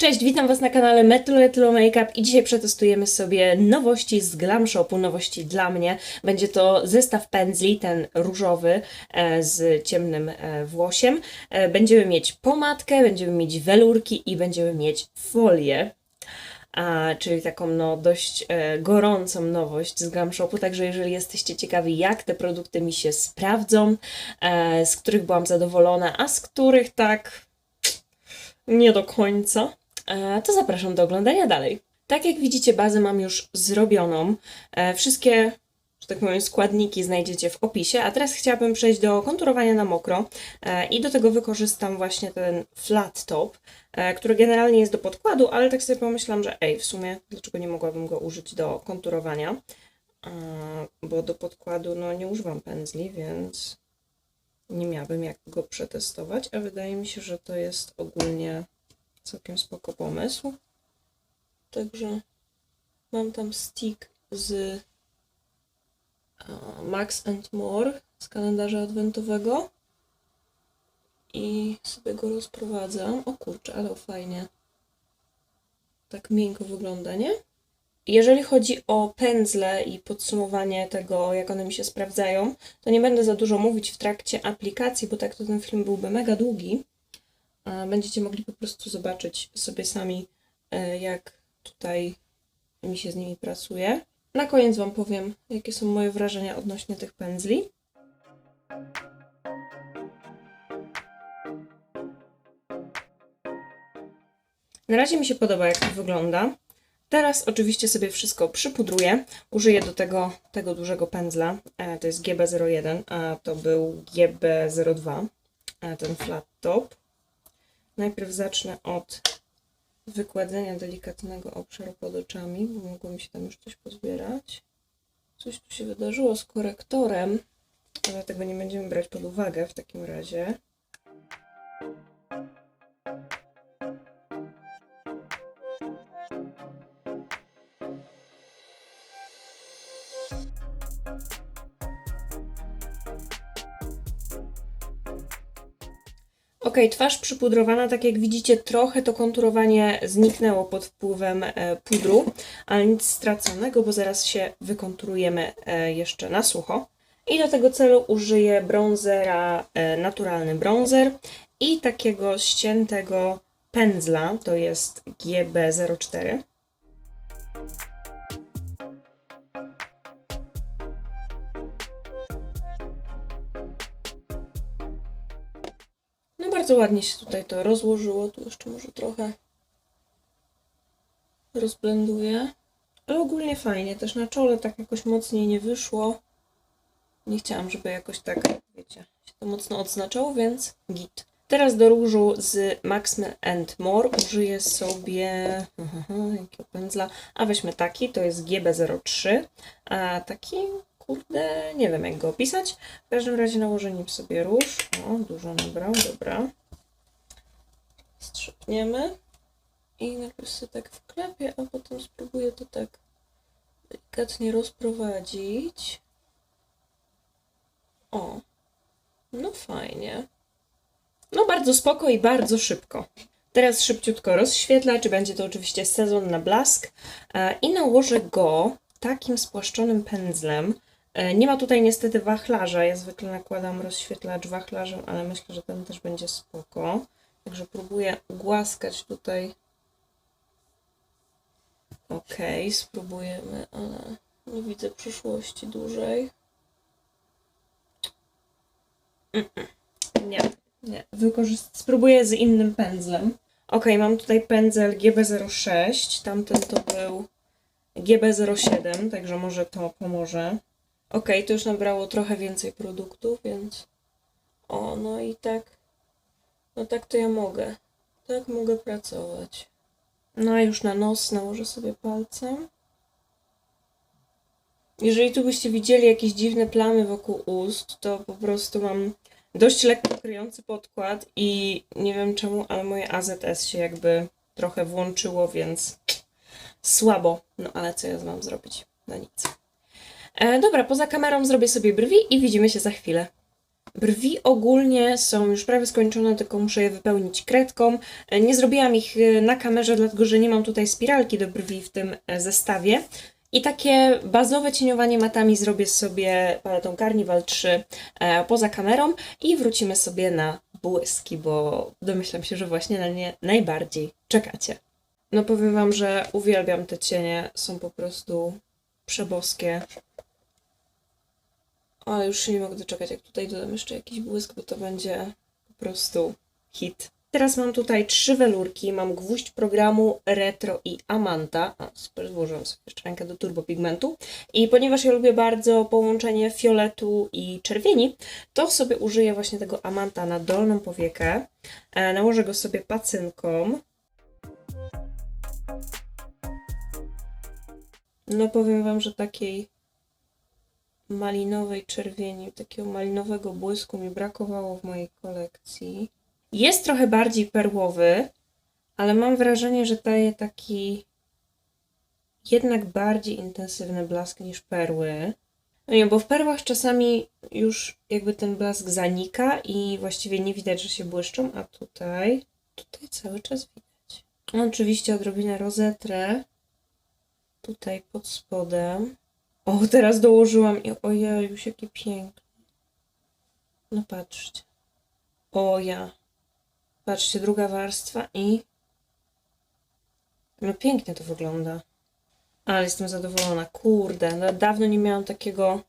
Cześć, witam Was na kanale Metylo Etylo Makeup i dzisiaj przetestujemy sobie nowości z Glam Shopu, nowości dla mnie. Będzie to zestaw pędzli, ten różowy e, z ciemnym e, włosiem. E, będziemy mieć pomadkę, będziemy mieć welurki i będziemy mieć folię. A, czyli taką no, dość e, gorącą nowość z Glam Shopu, także jeżeli jesteście ciekawi jak te produkty mi się sprawdzą, e, z których byłam zadowolona, a z których tak nie do końca, to zapraszam do oglądania dalej. Tak jak widzicie, bazę mam już zrobioną. E, Wszystkie, że tak powiem, składniki znajdziecie w opisie, a teraz chciałabym przejść do konturowania na mokro e, i do tego wykorzystam właśnie ten flat top, e, który generalnie jest do podkładu, ale tak sobie pomyślałam, że ej, w sumie dlaczego nie mogłabym go użyć do konturowania, bo do podkładu no nie używam pędzli, więc nie miałabym jak go przetestować, a wydaje mi się, że to jest ogólnie całkiem spoko pomysł. Także mam tam stick z e, Max and More z kalendarza adwentowego i sobie go rozprowadzam. O kurczę, ale fajnie. Tak miękko wygląda, nie? Jeżeli chodzi o pędzle i podsumowanie tego, jak one mi się sprawdzają, to nie będę za dużo mówić w trakcie aplikacji, bo tak to ten film byłby mega długi. Będziecie mogli po prostu zobaczyć sobie sami, e, jak tutaj mi się z nimi pracuje. Na koniec Wam powiem, jakie są moje wrażenia odnośnie tych pędzli. Na razie mi się podoba, jak to wygląda. Teraz oczywiście sobie wszystko przypudruję. Użyję do tego tego dużego pędzla. E, To jest GB01, a to był GB02, e, ten flat top. Najpierw zacznę od wykładzenia delikatnego obszaru pod oczami, bo mogło mi się tam już coś pozbierać. Coś tu się wydarzyło z korektorem, ale tego nie będziemy brać pod uwagę w takim razie. Ok, twarz przypudrowana, tak jak widzicie, trochę to konturowanie zniknęło pod wpływem e, pudru, ale nic straconego, bo zaraz się wykonturujemy e, jeszcze na sucho. I do tego celu użyję bronzera, e, naturalny bronzer i takiego ściętego pędzla, to jest GB04. Bardzo ładnie się tutaj to rozłożyło. Tu jeszcze może trochę rozblenduję. Ale ogólnie fajnie. Też na czole tak jakoś mocniej nie wyszło. Nie chciałam, żeby jakoś tak, wiecie, się to mocno odznaczało, więc git. Teraz do różu z Max and More użyję sobie aha, pędzla, a weźmy taki, to jest GB03, a taki, kurde, nie wiem jak go opisać. W każdym razie nałożę nim sobie róż. O, dużo nabrał, dobra. Strzepniemy. I najpierw sobie tak wklepię, a potem spróbuję to tak delikatnie rozprowadzić. O, no fajnie. No bardzo spoko i bardzo szybko. Teraz szybciutko rozświetla, czy będzie to oczywiście sezon na blask e, i nałożę go takim spłaszczonym pędzlem. E, Nie ma tutaj niestety wachlarza, ja zwykle nakładam rozświetlacz wachlarzem, ale myślę, że ten też będzie spoko. Także próbuję głaskać tutaj. Okej, spróbujemy, ale nie widzę przyszłości dłużej. Nie, nie. Wykorzyst- spróbuję z innym pędzlem. Ok, mam tutaj pędzel GB06, tamten to był GB07, także może to pomoże. Ok, to już nabrało trochę więcej produktów, więc... O, no i tak... No tak to ja mogę. Tak mogę pracować. No a już na nos nałożę sobie palcem. Jeżeli tu byście widzieli jakieś dziwne plamy wokół ust, to po prostu mam dość lekko kryjący podkład i nie wiem czemu, ale moje AZS się jakby trochę włączyło, więc słabo. No ale co ja mam zrobić? No nic. E, dobra, poza kamerą zrobię sobie brwi i widzimy się za chwilę. Brwi ogólnie są już prawie skończone, tylko muszę je wypełnić kredką. E, Nie zrobiłam ich e, na kamerze, dlatego że nie mam tutaj spiralki do brwi w tym e, zestawie. I takie bazowe cieniowanie matami zrobię sobie paletą Carnival 3 e, poza kamerą i wrócimy sobie na błyski, bo domyślam się, że właśnie na nie najbardziej czekacie. No powiem wam, że uwielbiam te cienie, są po prostu przeboskie. Ale już się nie mogę doczekać, jak tutaj dodam jeszcze jakiś błysk, bo to będzie po prostu hit. Teraz mam tutaj trzy welurki. Mam gwóźdź programu Retro i Amanta. Super, złożyłam sobie jeszcze rękę do turbopigmentu. I ponieważ ja lubię bardzo połączenie fioletu i czerwieni, to sobie użyję właśnie tego Amanta na dolną powiekę. E, nałożę go sobie pacynką. No powiem Wam, że takiej malinowej czerwieni, takiego malinowego błysku mi brakowało w mojej kolekcji. Jest trochę bardziej perłowy, ale mam wrażenie, że daje taki jednak bardziej intensywny blask niż perły. No nie, bo w perłach czasami już jakby ten blask zanika i właściwie nie widać, że się błyszczą, a tutaj, tutaj cały czas widać. Oczywiście odrobinę rozetrę tutaj pod spodem. O, teraz dołożyłam i ojej, już jakie piękne. No patrzcie. O ja. Patrzcie, druga warstwa i... No pięknie to wygląda. Ale jestem zadowolona. Kurde, no dawno nie miałam takiego...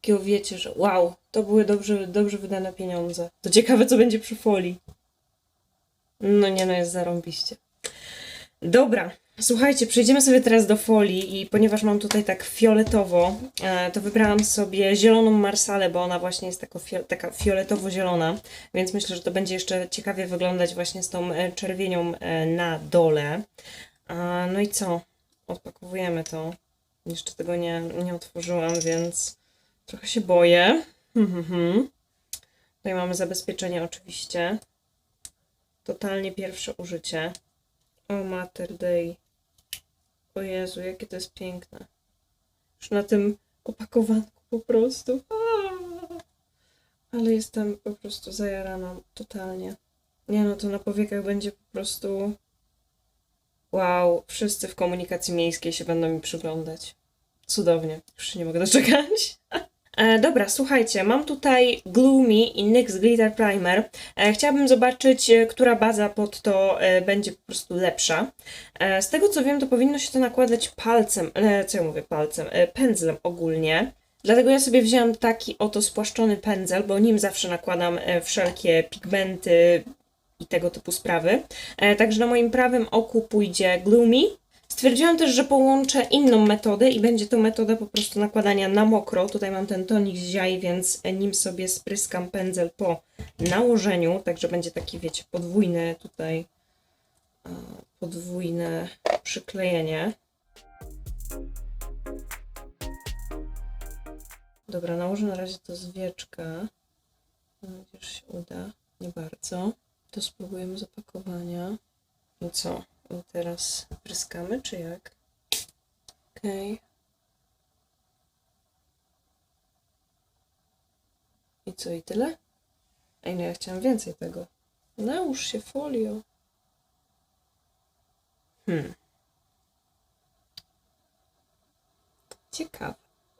Takiego wiecie, że wow, to były dobrze, dobrze wydane pieniądze. To ciekawe, co będzie przy folii. No nie, no jest zarąbiście. Dobra, słuchajcie, przejdziemy sobie teraz do folii i ponieważ mam tutaj tak fioletowo, e, to wybrałam sobie zieloną marsalę, bo ona właśnie jest taka fioletowo-zielona, więc myślę, że to będzie jeszcze ciekawie wyglądać właśnie z tą e, czerwienią e, na dole. No i co? Odpakowujemy to. Jeszcze tego nie, nie otworzyłam, więc trochę się boję. Hmm, hmm, hmm. Tutaj mamy zabezpieczenie oczywiście. Totalnie pierwsze użycie. O Mater Dei. O Jezu, jakie to jest piękne. Już na tym opakowanku po prostu. Ale jestem po prostu zajarana totalnie. Nie no, to na powiekach będzie po prostu... Wow, wszyscy w komunikacji miejskiej się będą mi przyglądać. Cudownie. Już nie mogę doczekać. E, dobra, słuchajcie, mam tutaj Gloomy i NYX Glitter Primer. E, chciałabym zobaczyć, e, która baza pod to e, będzie po prostu lepsza. E, z tego co wiem, to powinno się to nakładać palcem, e, co ja mówię palcem, e, pędzlem ogólnie. Dlatego ja sobie wzięłam taki oto spłaszczony pędzel, bo nim zawsze nakładam e, wszelkie pigmenty i tego typu sprawy. E, także na moim prawym oku pójdzie Gloomy. Stwierdziłam też, że połączę inną metodę i będzie to metoda po prostu nakładania na mokro. Tutaj mam ten tonik z ziai, więc nim sobie spryskam pędzel po nałożeniu, także będzie taki, wiecie, podwójne tutaj podwójne przyklejenie. Dobra, nałożę na razie to z wieczka. Mam się uda. Nie bardzo. To spróbujemy zapakowania. I co? Teraz pryskamy, czy jak? Okej. I co, i tyle? Ej, no ja chciałam więcej tego. Nałóż się folio. Hmm. Ciekawe.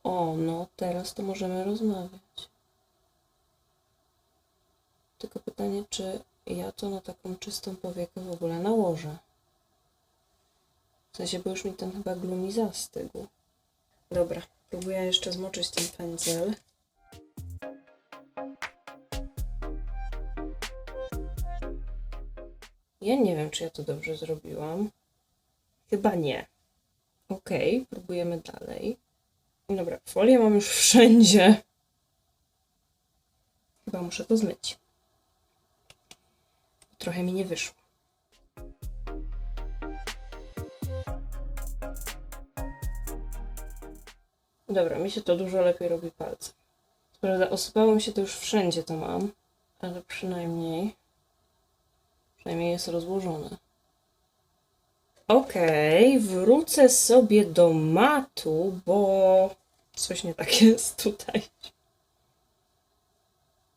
O, no teraz to możemy rozmawiać. Tylko pytanie, czy ja to na taką czystą powiekę w ogóle nałożę. W sensie, bo już mi ten chyba glumi zastygł. Dobra, próbuję jeszcze zmoczyć ten pędzel. Ja nie wiem, czy ja to dobrze zrobiłam. Chyba nie. Okej, próbujemy dalej. Dobra, folię mam już wszędzie. Chyba muszę to zmyć. Trochę mi nie wyszło. Dobra, mi się to dużo lepiej robi palcem. Prawda, osypało mi się to już wszędzie, to mam, ale przynajmniej, przynajmniej jest rozłożone. Okej, wrócę sobie do matu, bo coś nie tak jest tutaj.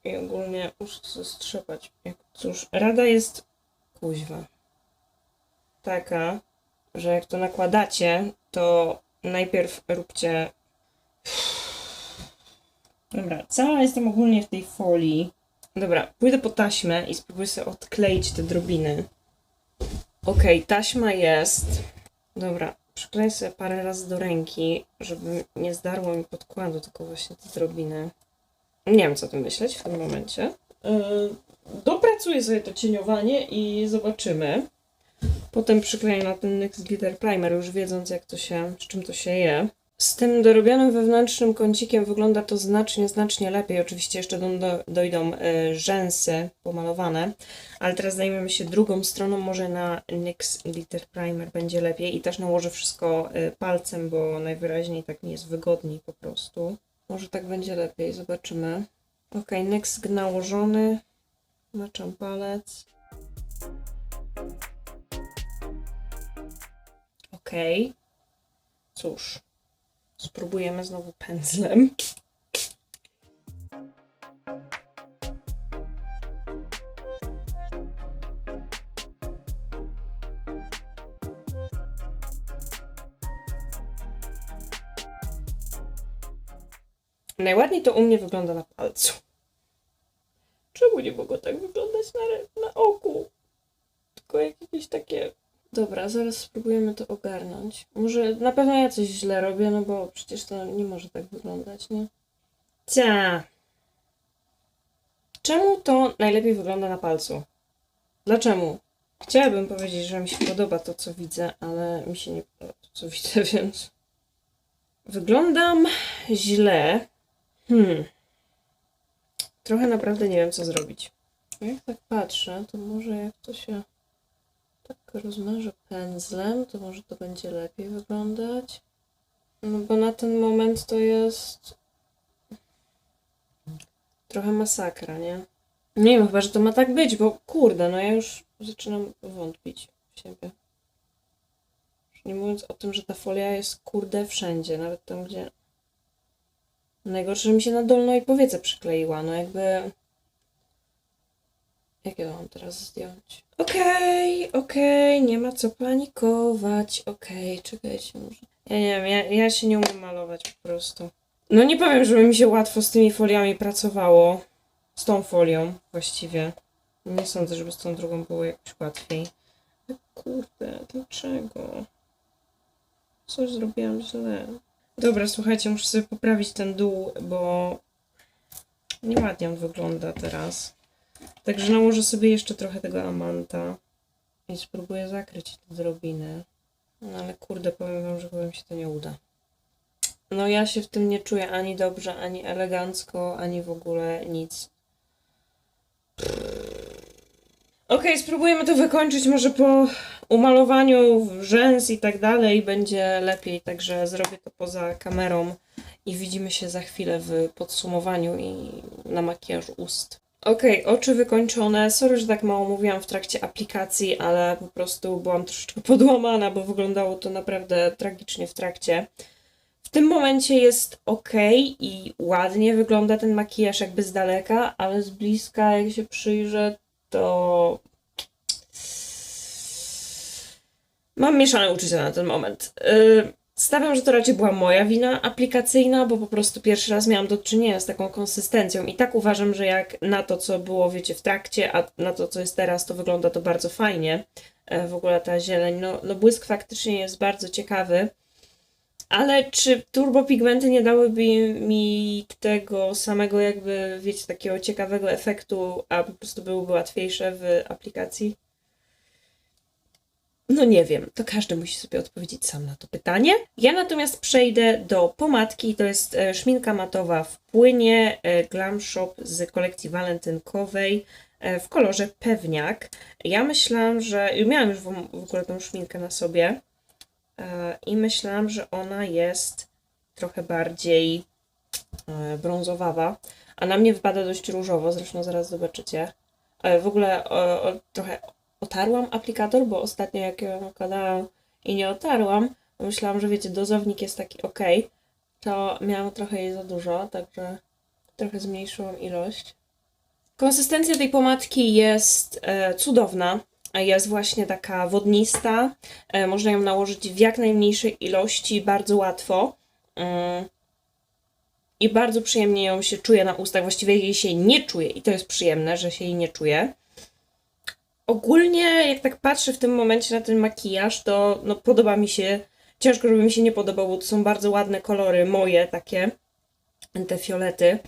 i ogólnie muszę to strzepać. Cóż, rada jest kuźwa. Taka, że jak to nakładacie, to najpierw róbcie. Dobra, cała jestem ogólnie w tej folii. Dobra, pójdę po taśmę i spróbuję sobie odkleić te drobiny. Okej, taśma jest. Dobra, przykleję sobie parę razy do ręki, żeby nie zdarło mi podkładu, tylko właśnie te drobiny. Nie wiem, co o tym myśleć w tym momencie. Yy, dopracuję sobie to cieniowanie i zobaczymy. Potem przykleję na ten NYX Glitter Primer, już wiedząc, jak to się, z czym to się je. Z tym dorobionym wewnętrznym kącikiem wygląda to znacznie, znacznie lepiej. Oczywiście jeszcze do, do, dojdą y, rzęsy pomalowane, ale teraz zajmiemy się drugą stroną. Może na NYX Glitter Primer będzie lepiej i też nałożę wszystko y, palcem, bo najwyraźniej tak mi jest wygodniej po prostu. Może tak będzie lepiej, zobaczymy. Ok, NYX nałożony. Maczam palec. Ok. Cóż. Spróbujemy znowu pędzlem. Najładniej to u mnie wygląda na palcu. Czemu nie mogło tak wyglądać na, na oku? Tylko jak jakieś takie Dobra, zaraz spróbujemy to ogarnąć. Może na pewno ja coś źle robię, no bo przecież to nie może tak wyglądać, nie? Cia. Czemu to najlepiej wygląda na palcu? Dlaczego? Chciałabym powiedzieć, że mi się podoba to, co widzę, ale mi się nie podoba to, co widzę, więc... Wyglądam źle. Hmm. Trochę naprawdę nie wiem, co zrobić. Jak tak patrzę, to może jak to się tak rozmarzę pędzlem, to może to będzie lepiej wyglądać. No bo na ten moment to jest trochę masakra, nie? Nie wiem, chyba, że to ma tak być, bo kurde, no ja już zaczynam wątpić w siebie. Już nie mówiąc o tym, że ta folia jest kurde wszędzie, nawet tam, gdzie... Najgorsze, że mi się na dolnej powiece przykleiła, no jakby... Jak mam teraz zdjąć? Okej, okej, nie ma co panikować. Okej, czekajcie może. Ja nie wiem, ja, ja się nie umiem malować po prostu. No nie powiem, żeby mi się łatwo z tymi foliami pracowało. Z tą folią właściwie. Nie sądzę, żeby z tą drugą było jakoś łatwiej. Kurde, dlaczego? Coś zrobiłam źle. Dobra, słuchajcie, muszę sobie poprawić ten dół, bo nieładnie on wygląda teraz. Także nałożę sobie jeszcze trochę tego amanta i spróbuję zakryć te drobiny. No ale kurde, powiem wam, że chyba mi się to nie uda. No ja się w tym nie czuję ani dobrze, ani elegancko, ani w ogóle nic. Okej, spróbujemy to wykończyć może po umalowaniu rzęs i tak dalej będzie lepiej, także zrobię to poza kamerą i widzimy się za chwilę w podsumowaniu i na makijażu ust. Okej, oczy wykończone. Sorry, że tak mało mówiłam w trakcie aplikacji, ale po prostu byłam troszeczkę podłamana, bo wyglądało to naprawdę tragicznie w trakcie. W tym momencie jest ok i ładnie wygląda ten makijaż jakby z daleka, ale z bliska jak się przyjrzę, to mam mieszane uczucia na ten moment. Yy, Stawiam, że to raczej była moja wina aplikacyjna, bo po prostu pierwszy raz miałam do czynienia z taką konsystencją i tak uważam, że jak na to, co było, wiecie, w trakcie, a na to, co jest teraz, to wygląda to bardzo fajnie. E, W ogóle ta zieleń, no, no błysk faktycznie jest bardzo ciekawy. Ale czy turbopigmenty nie dałyby mi tego samego jakby, wiecie, takiego ciekawego efektu, a po prostu byłyby łatwiejsze w aplikacji? No nie wiem, to każdy musi sobie odpowiedzieć sam na to pytanie. Ja natomiast przejdę do pomadki, to jest e, szminka matowa w płynie e, Glam Shop z kolekcji walentynkowej e, w kolorze pewniak. Ja myślałam, że miałam już w, ogóle tą szminkę na sobie i myślałam, że ona jest trochę bardziej brązowawa, a na mnie wypada dość różowo, zresztą zaraz zobaczycie. W ogóle o, o, trochę otarłam aplikator, bo ostatnio jak ją nakładałam i nie otarłam, myślałam, że wiecie, dozownik jest taki ok, to miałam trochę jej za dużo, także trochę zmniejszyłam ilość. Konsystencja tej pomadki jest e, cudowna. Jest właśnie taka wodnista. E, można ją nałożyć w jak najmniejszej ilości, bardzo łatwo. Mm. I bardzo przyjemnie ją się czuje na ustach. Właściwie jej się nie czuje i to jest przyjemne, że się jej nie czuje. Ogólnie, jak tak patrzę w tym momencie na ten makijaż, to no, podoba mi się. Ciężko, żeby mi się nie podobał, bo to są bardzo ładne kolory, moje takie, te fiolety.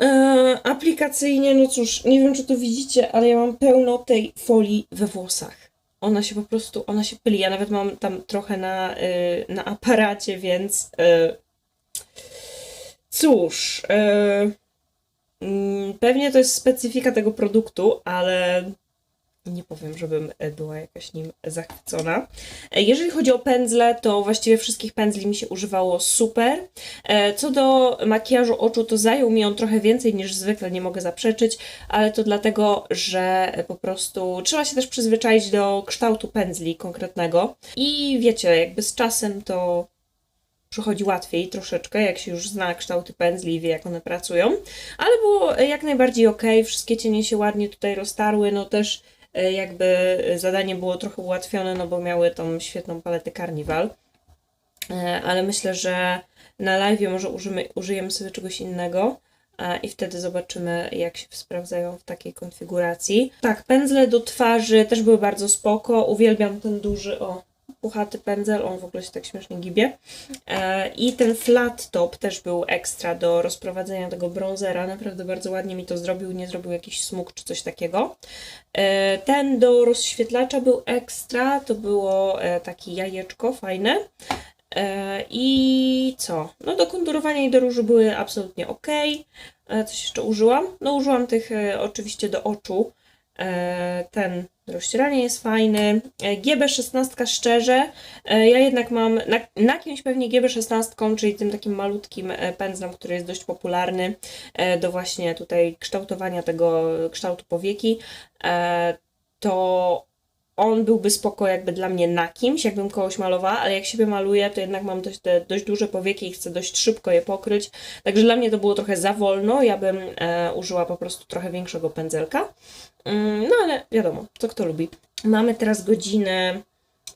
Eee, aplikacyjnie, no cóż, nie wiem czy to widzicie, ale ja mam pełno tej folii we włosach. Ona się po prostu, ona się pyli. Ja nawet mam tam trochę na, yy, na aparacie, więc yy, cóż, yy, pewnie to jest specyfika tego produktu, ale nie powiem, żebym e, była jakaś nim zachwycona. E, jeżeli chodzi o pędzle, to właściwie wszystkich pędzli mi się używało super. E, co do makijażu oczu, to zajął mi on trochę więcej niż zwykle, nie mogę zaprzeczyć, ale to dlatego, że po prostu trzeba się też przyzwyczaić do kształtu pędzli konkretnego. I wiecie, jakby z czasem to przychodzi łatwiej troszeczkę, jak się już zna kształty pędzli i wie, jak one pracują. Ale było jak najbardziej ok, wszystkie cienie się ładnie tutaj roztarły, no też jakby zadanie było trochę ułatwione, no bo miały tą świetną paletę Carnival. E, ale myślę, że na live może użymy, użyjemy sobie czegoś innego i wtedy zobaczymy, jak się sprawdzają w takiej konfiguracji. Tak, pędzle do twarzy też były bardzo spoko. Uwielbiam ten duży, o, puchaty pędzel, on w ogóle się tak śmiesznie gibie. E, I ten flat top też był ekstra do rozprowadzenia tego bronzera, naprawdę bardzo ładnie mi to zrobił, nie zrobił jakiś smug czy coś takiego. E, ten do rozświetlacza był ekstra, to było e, takie jajeczko fajne. I co? No do konturowania i do róży były absolutnie ok. Coś jeszcze użyłam? No użyłam tych oczywiście do oczu. Ten Rozcieranie jest fajny. E, GB16 szczerze, e, ja jednak mam na, na kimś pewnie GB16, czyli tym takim malutkim e, pędzlem, który jest dość popularny do właśnie tutaj kształtowania tego kształtu powieki, to on byłby spoko jakby dla mnie na kimś, jakbym kogoś malowała, ale jak siebie maluję, to jednak mam dość, te dość duże powieki i chcę dość szybko je pokryć. Także dla mnie to było trochę za wolno, ja bym e, użyła po prostu trochę większego pędzelka. Mm, no ale wiadomo, co kto lubi. Mamy teraz godzinę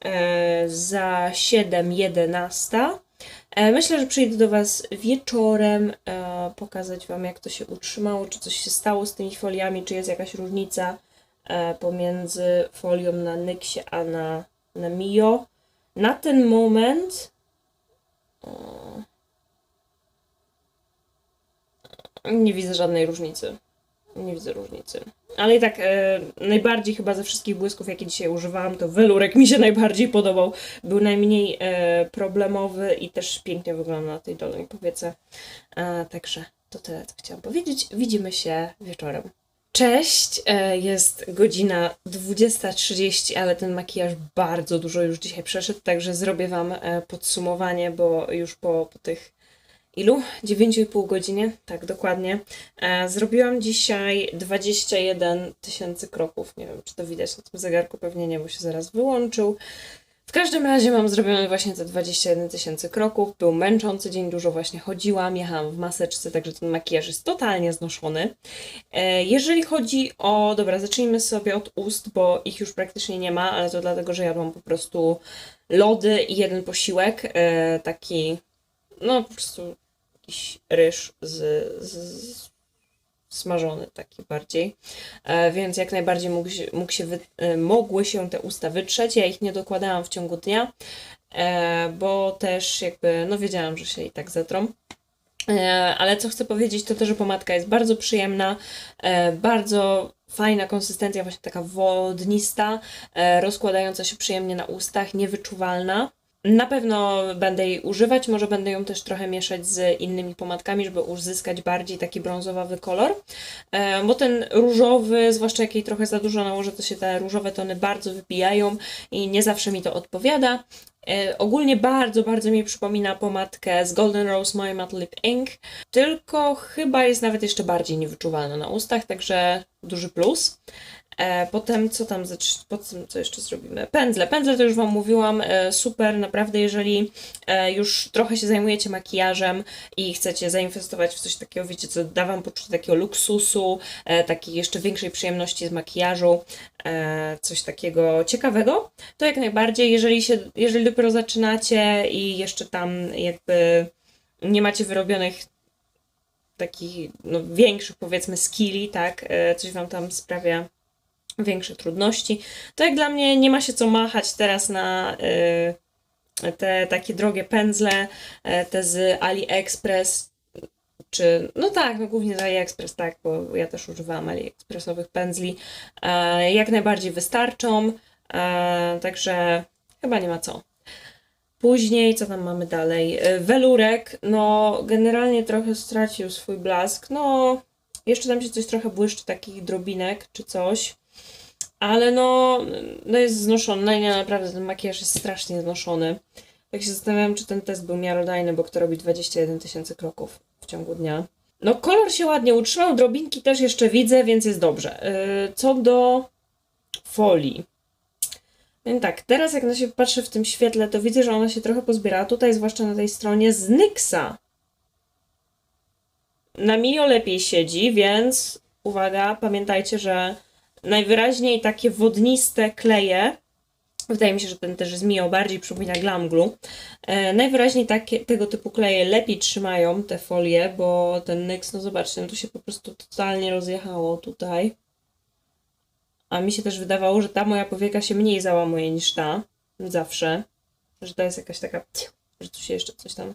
e, za 7.11. E, myślę, że przyjdę do Was wieczorem, e, pokazać Wam, jak to się utrzymało, czy coś się stało z tymi foliami, czy jest jakaś różnica pomiędzy folią na Nyksie a na, na Mio. Na ten moment nie widzę żadnej różnicy. Nie widzę różnicy. Ale i tak e, najbardziej chyba ze wszystkich błysków, jakie dzisiaj używałam, to welurek mi się najbardziej podobał. Był najmniej e, problemowy i też pięknie wygląda na tej dolnej powiece. E, także to tyle, co chciałam powiedzieć. Widzimy się wieczorem. Cześć, e, jest godzina 20.30, ale ten makijaż bardzo dużo już dzisiaj przeszedł, także zrobię Wam e, podsumowanie, bo już po, po tych ilu? 9,5 godzinie, tak dokładnie. E, zrobiłam dzisiaj 21 tysięcy kroków. Nie wiem, czy to widać na tym zegarku, pewnie nie, bo się zaraz wyłączył. W każdym razie mam zrobione właśnie te 21 tysięcy kroków. Był męczący dzień, dużo właśnie chodziłam, jechałam w maseczce, także ten makijaż jest totalnie znoszony. E, jeżeli chodzi o. Dobra, zacznijmy sobie od ust, bo ich już praktycznie nie ma, ale to dlatego, że jadłam po prostu lody i jeden posiłek. E, taki. No po prostu jakiś ryż z, z smażony taki bardziej, e, więc jak najbardziej mógł się, mógł się e, mogły się te usta wytrzeć. Ja ich nie dokładałam w ciągu dnia, e, bo też jakby, no wiedziałam, że się i tak zetrą. Ale co chcę powiedzieć, to to, że pomadka jest bardzo przyjemna, bardzo fajna konsystencja, właśnie taka wodnista, rozkładająca się przyjemnie na ustach, niewyczuwalna. Na pewno będę jej używać, może będę ją też trochę mieszać z innymi pomadkami, żeby uzyskać bardziej taki brązowawy kolor, e, bo ten różowy, zwłaszcza jak jej trochę za dużo nałożę, to się te różowe tony bardzo wybijają i nie zawsze mi to odpowiada. E, ogólnie bardzo, bardzo mi przypomina pomadkę z Golden Rose My Matte Lip Ink, tylko chyba jest nawet jeszcze bardziej niewyczuwalna na ustach, także duży plus. E, potem co tam, co jeszcze zrobimy? Pędzle. Pędzle to już Wam mówiłam, e, super, naprawdę jeżeli e, już trochę się zajmujecie makijażem i chcecie zainwestować w coś takiego, wiecie, co da Wam poczucie takiego luksusu, takiej jeszcze większej przyjemności z makijażu, coś takiego ciekawego, to jak najbardziej, jeżeli się, jeżeli dopiero zaczynacie i jeszcze tam jakby nie macie wyrobionych takich no, większych powiedzmy skilli, tak, coś Wam tam sprawia większe trudności, to jak dla mnie nie ma się co machać teraz na y, te takie drogie pędzle, e, te z AliExpress, czy, no tak, no głównie z AliExpress, tak, bo ja też używałam AliExpressowych pędzli, e, jak najbardziej wystarczą, e, także chyba nie ma co. Później, co tam mamy dalej? Welurek, no generalnie trochę stracił swój blask, no jeszcze tam się coś trochę błyszczy, takich drobinek czy coś, ale no, no jest znoszony, no nie, naprawdę ten makijaż jest strasznie znoszony. Tak się zastanawiam, czy ten test był miarodajny, bo kto robi 21 tysięcy kroków w ciągu dnia. No kolor się ładnie utrzymał, drobinki też jeszcze widzę, więc jest dobrze. Yy, Co do folii. Więc tak, teraz jak na siebie patrzę w tym świetle, to widzę, że ona się trochę pozbierała. Tutaj, zwłaszcza na tej stronie z Nyxa. Na Mio lepiej siedzi, więc uwaga, pamiętajcie, że najwyraźniej takie wodniste kleje, wydaje mi się, że ten też z Mio bardziej przypomina Glam Glue, e, najwyraźniej takie, tego typu kleje lepiej trzymają te folie, bo ten NYX, no zobaczcie, no tu się po prostu totalnie rozjechało tutaj. A mi się też wydawało, że ta moja powieka się mniej załamuje niż ta. Zawsze. Że to jest jakaś taka. Że tu się jeszcze coś tam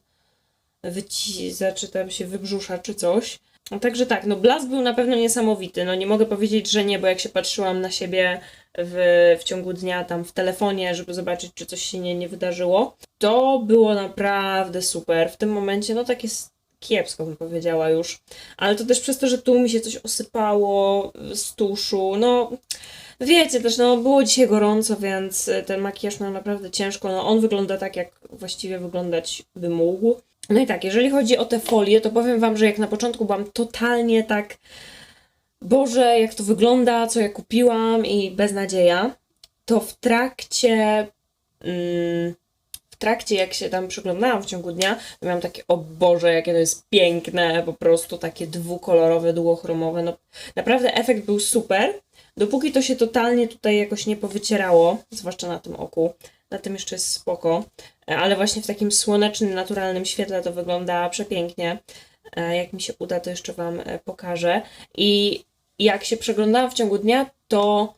wyciza, czy tam się wybrzusza, czy coś. No, Także tak, no blask był na pewno niesamowity. No nie mogę powiedzieć, że nie, bo jak się patrzyłam na siebie w, w ciągu dnia tam w telefonie, żeby zobaczyć, czy coś się nie, nie wydarzyło, to było naprawdę super. W tym momencie, no tak jest kiepsko bym powiedziała już, ale to też przez to, że tu mi się coś osypało z tuszu, no wiecie też, no było dzisiaj gorąco, więc ten makijaż miał naprawdę ciężko, no on wygląda tak, jak właściwie wyglądać by mógł. No i tak, jeżeli chodzi o te folie, to powiem Wam, że jak na początku byłam totalnie tak, Boże, jak to wygląda, co ja kupiłam i beznadzieja, to w trakcie, mm, w trakcie jak się tam przyglądałam w ciągu dnia, to miałam takie, o Boże, jakie to jest piękne, po prostu takie dwukolorowe, długochromowe, no naprawdę efekt był super, dopóki to się totalnie tutaj jakoś nie powycierało, zwłaszcza na tym oku, na tym jeszcze jest spoko, ale właśnie w takim słonecznym, naturalnym świetle to wygląda przepięknie. E, Jak mi się uda, to jeszcze Wam e, pokażę. I jak się przeglądałam w ciągu dnia, to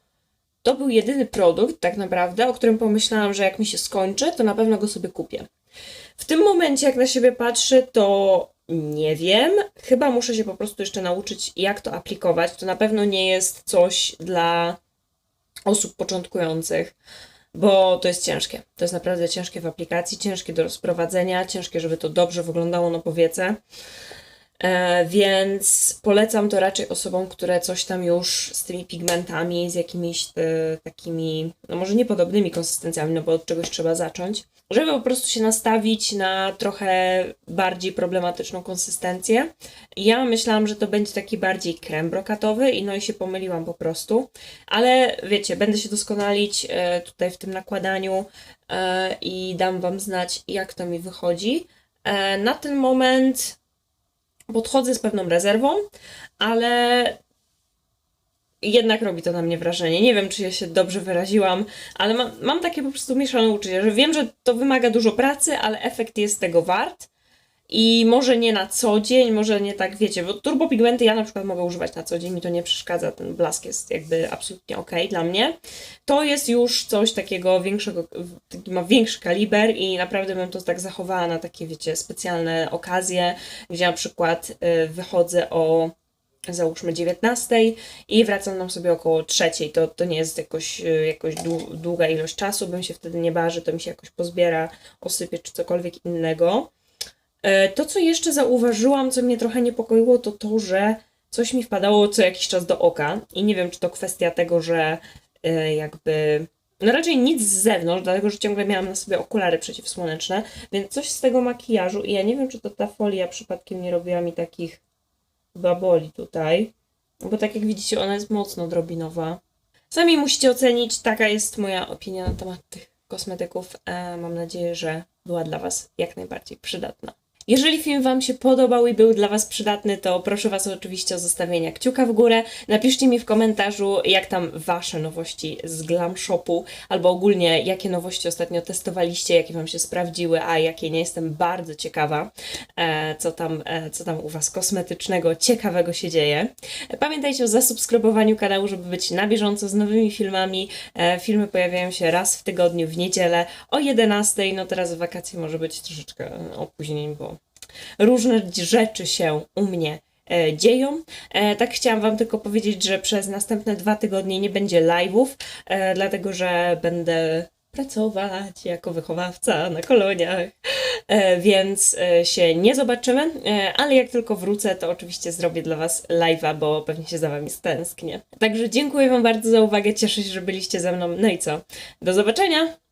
to był jedyny produkt, tak naprawdę, o którym pomyślałam, że jak mi się skończy, to na pewno go sobie kupię. W tym momencie, jak na siebie patrzę, to nie wiem. Chyba muszę się po prostu jeszcze nauczyć, jak to aplikować. To na pewno nie jest coś dla osób początkujących bo to jest ciężkie. To jest naprawdę ciężkie w aplikacji, ciężkie do rozprowadzenia, ciężkie, żeby to dobrze wyglądało na powiece. E, więc polecam to raczej osobom, które coś tam już z tymi pigmentami, z jakimiś e, takimi, no może niepodobnymi konsystencjami, no bo od czegoś trzeba zacząć, żeby po prostu się nastawić na trochę bardziej problematyczną konsystencję. Ja myślałam, że to będzie taki bardziej krem brokatowy i no i się pomyliłam po prostu, ale wiecie, będę się doskonalić e, tutaj w tym nakładaniu e, i dam Wam znać, jak to mi wychodzi. E, na ten moment podchodzę z pewną rezerwą, ale jednak robi to na mnie wrażenie. Nie wiem, czy ja się dobrze wyraziłam, ale mam, mam takie po prostu mieszane uczucie, że wiem, że to wymaga dużo pracy, ale efekt jest tego wart. I może nie na co dzień, może nie tak, wiecie, bo turbopigmenty ja na przykład mogę używać na co dzień, mi to nie przeszkadza, ten blask jest jakby absolutnie ok dla mnie. To jest już coś takiego większego, taki ma większy kaliber i naprawdę bym to tak zachowała na takie, wiecie, specjalne okazje, gdzie na przykład y, wychodzę o załóżmy 19 i wracam nam sobie około trzeciej. To, to nie jest jakoś, y, jakoś dłu- długa ilość czasu, bym się wtedy nie bała, że to mi się jakoś pozbiera, osypie czy cokolwiek innego. E, To, co jeszcze zauważyłam, co mnie trochę niepokoiło, to to, że coś mi wpadało co jakiś czas do oka i nie wiem, czy to kwestia tego, że e, jakby... No raczej nic z zewnątrz, dlatego że ciągle miałam na sobie okulary przeciwsłoneczne, więc coś z tego makijażu i ja nie wiem, czy to ta folia przypadkiem nie robiła mi takich baboli tutaj, bo tak jak widzicie, ona jest mocno drobinowa. Sami musicie ocenić, taka jest moja opinia na temat tych kosmetyków. E, mam nadzieję, że była dla Was jak najbardziej przydatna. Jeżeli film Wam się podobał i był dla Was przydatny, to proszę Was oczywiście o zostawienie kciuka w górę. Napiszcie mi w komentarzu, jak tam Wasze nowości z Glam Shopu, albo ogólnie jakie nowości ostatnio testowaliście, jakie Wam się sprawdziły, a jakie nie. Jestem bardzo ciekawa, e, co, tam, e, co tam u Was kosmetycznego, ciekawego się dzieje. Pamiętajcie o zasubskrybowaniu kanału, żeby być na bieżąco z nowymi filmami. E, filmy pojawiają się raz w tygodniu, w niedzielę o 11. No teraz wakacje może być troszeczkę opóźnień, bo różne rzeczy się u mnie e, dzieją. E, tak chciałam Wam tylko powiedzieć, że przez następne dwa tygodnie nie będzie live'ów, e, dlatego że będę pracować jako wychowawca na koloniach, więc się nie zobaczymy, ale jak tylko wrócę, to oczywiście zrobię dla Was live'a, bo pewnie się za Wami stęsknię. Także dziękuję Wam bardzo za uwagę, cieszę się, że byliście ze mną. No i co? Do zobaczenia!